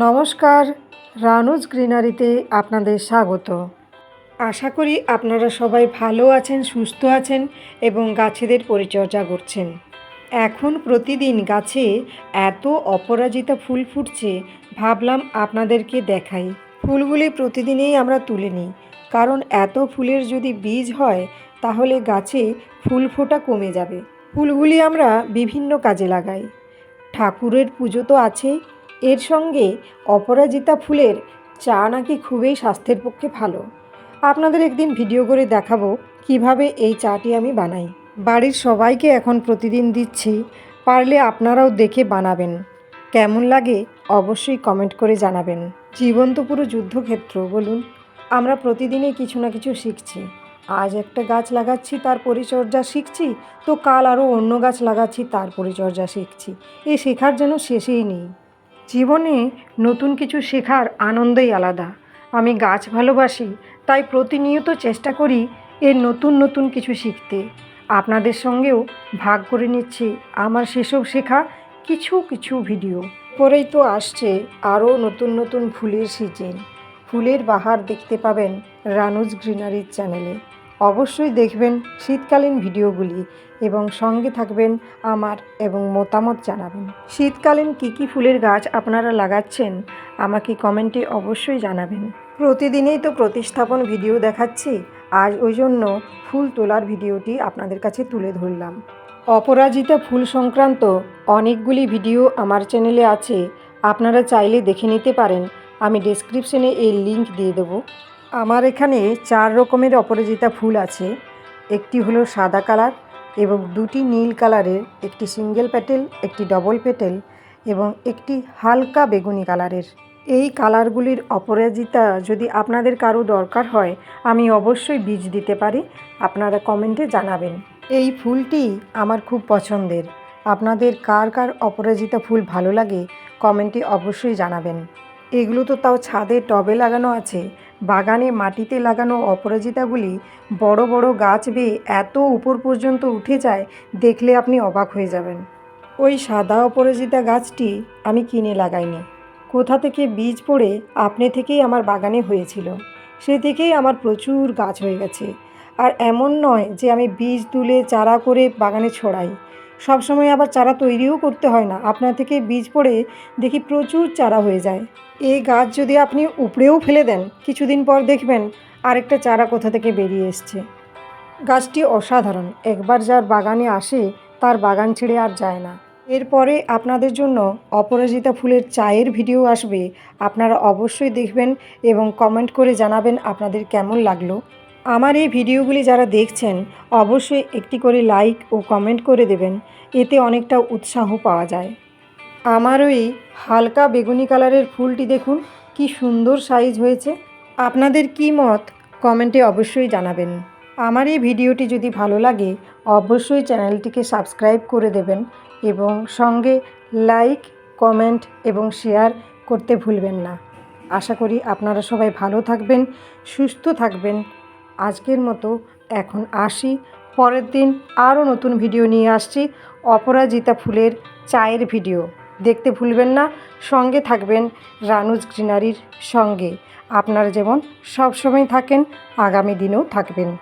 নমস্কার, রানুজ গ্রিনারিতে আপনাদের স্বাগত। আশা করি আপনারা সবাই ভালো আছেন, সুস্থ আছেন এবং গাছেদের পরিচর্যা করছেন। এখন প্রতিদিন গাছে এত অপরাজিতা ফুল ফুটছে, ভাবলাম আপনাদেরকে দেখাই। ফুলগুলি প্রতিদিনই আমরা তুলে নিই, কারণ এত ফুলের যদি বীজ হয়, তাহলে গাছে ফুল ফোটা কমে যাবে। ফুলগুলি আমরা বিভিন্ন কাজে লাগাই। ঠাকুরের পুজো তো আছেই এর সঙ্গে অপরাজিতা ফুলের চা নাকি খুবই স্বাস্থ্যের পক্ষে ভালো। আপনাদের একদিন ভিডিও করে দেখাবো কীভাবে এই চাটি আমি বানাই। বাড়ির সবাইকে এখন প্রতিদিন দিচ্ছি, পারলে আপনারাও দেখে বানাবেন। কেমন লাগে অবশ্যই কমেন্ট করে জানাবেন। জীবন তো পুরো যুদ্ধক্ষেত্র, বলুন। আমরা প্রতিদিনই কিছু না কিছু শিখছি। আজ একটা গাছ লাগাচ্ছি, তার পরিচর্যা শিখছি, তো কাল আরও অন্য গাছ লাগাচ্ছি, তার পরিচর্যা শিখছি। এই শেখার যেন শেষেই নেই। জীবনে নতুন কিছু শেখার আনন্দই আলাদা। আমি গাছ ভালোবাসি, তাই প্রতিনিয়ত চেষ্টা করি এর নতুন নতুন কিছু শিখতে। আপনাদের সঙ্গেও ভাগ করে নিচ্ছি আমার সেসব শেখা কিছু কিছু ভিডিও। পরেই তো আসছে আরও নতুন নতুন ফুলের সিজন। ফুলের বাহার দেখতে পাবেন রানুজ গ্রিনারির চ্যানেলে। অবশ্যই দেখবেন শীতকালীন ভিডিওগুলি এবং সঙ্গে থাকবেন আমার এবং মতামত জানাবেন। শীতকালীন কী কী ফুলের গাছ আপনারা লাগাচ্ছেন, আমাকে কমেন্টে অবশ্যই জানাবেন। প্রতিদিনেই তো প্রতিস্থাপন ভিডিও দেখাচ্ছি, আজ ওই জন্য ফুল তোলার ভিডিওটি আপনাদের কাছে তুলে ধরলাম। অপরাজিতা ফুল সংক্রান্ত অনেকগুলি ভিডিও আমার চ্যানেলে আছে, আপনারা চাইলে দেখে নিতে পারেন, আমি ডেসক্রিপশনে এই লিংক দিয়ে দেবো। আমার এখানে চার রকমের অপরাজিতা ফুল আছে। একটি হলো সাদা কালার এবং দুটি নীল কালারের, একটি সিঙ্গেল পেটেল, একটি ডবল পেটেল এবং একটি হালকা বেগুনি কালারের। এই কালারগুলির অপরাজিতা যদি আপনাদের কারও দরকার হয়, আমি অবশ্যই বীজ দিতে পারি। আপনারা কমেন্টে জানাবেন। এই ফুলটি আমার খুব পছন্দের। আপনাদের কার কার অপরাজিতা ফুল ভালো লাগে, কমেন্টে অবশ্যই জানাবেন। এগুলো তো তাও ছাদে টবে লাগানো আছে। বাগানে মাটিতে লাগানো অপরাজিতাগুলি বড় বড় গাছ বেয়ে এত উপর পর্যন্ত উঠে যায় দেখলে আপনি অবাক হয়ে যাবেন। ওই সাদা অপরাজিতা গাছটি আমি কিনে লাগাইনি। কোথা থেকে বীজ পড়ে আপনি থেকেই আমার বাগানে হয়েছিল। সে থেকেই আমার প্রচুর গাছ হয়ে গেছে। আর এমন নয় যে আমি বীজ তুলে চারা করে বাগানে ছড়াই। সবসময় আবার চারা তৈরিও করতে হয় না। আপনার থেকে বীজ পড়ে দেখি প্রচুর চারা হয়ে যায়। এই গাছ যদি আপনি উপড়েও ফেলে দেন, কিছুদিন পর দেখবেন আরেকটা চারা কোথা থেকে বেরিয়ে এসছে। গাছটি অসাধারণ। একবার যার বাগানে আসে, তার বাগান ছেড়ে আর যায় না। এরপরে আপনাদের জন্য অপরাজিতা ফুলের চায়ের ভিডিও আসবে। আপনারা অবশ্যই দেখবেন এবং কমেন্ট করে জানাবেন আপনাদের কেমন লাগল। আমার এই ভিডিওগুলি যারা দেখছেন, অবশ্যই একটি করে লাইক ও কমেন্ট করে দেবেন, এতে অনেকটা উৎসাহ পাওয়া যায়। আমার ওই হালকা বেগুনি কালারের ফুলটি দেখুন, কি সুন্দর সাইজ হয়েছে। আপনাদের কি মত? কমেন্টে অবশ্যই জানাবেন। আমার এই ভিডিওটি যদি ভালো লাগে, অবশ্যই চ্যানেলটিকে সাবস্ক্রাইব করে দেবেন এবং সঙ্গে লাইক, কমেন্ট এবং শেয়ার করতে ভুলবেন না। আশা করি আপনারা সবাই ভালো থাকবেন, সুস্থ থাকবেন। আজকের মতো এখন আসি। পরের দিন আরও নতুন ভিডিও নিয়ে আসছি। অপরাজিতা ফুলের চায়ের ভিডিও। দেখতে ভুলবেন না, সঙ্গে থাকবেন রানুজ গ্রিনারির সঙ্গে। আপনারা যেমন সবসময় থাকেন, আগামী দিনেও থাকবেন।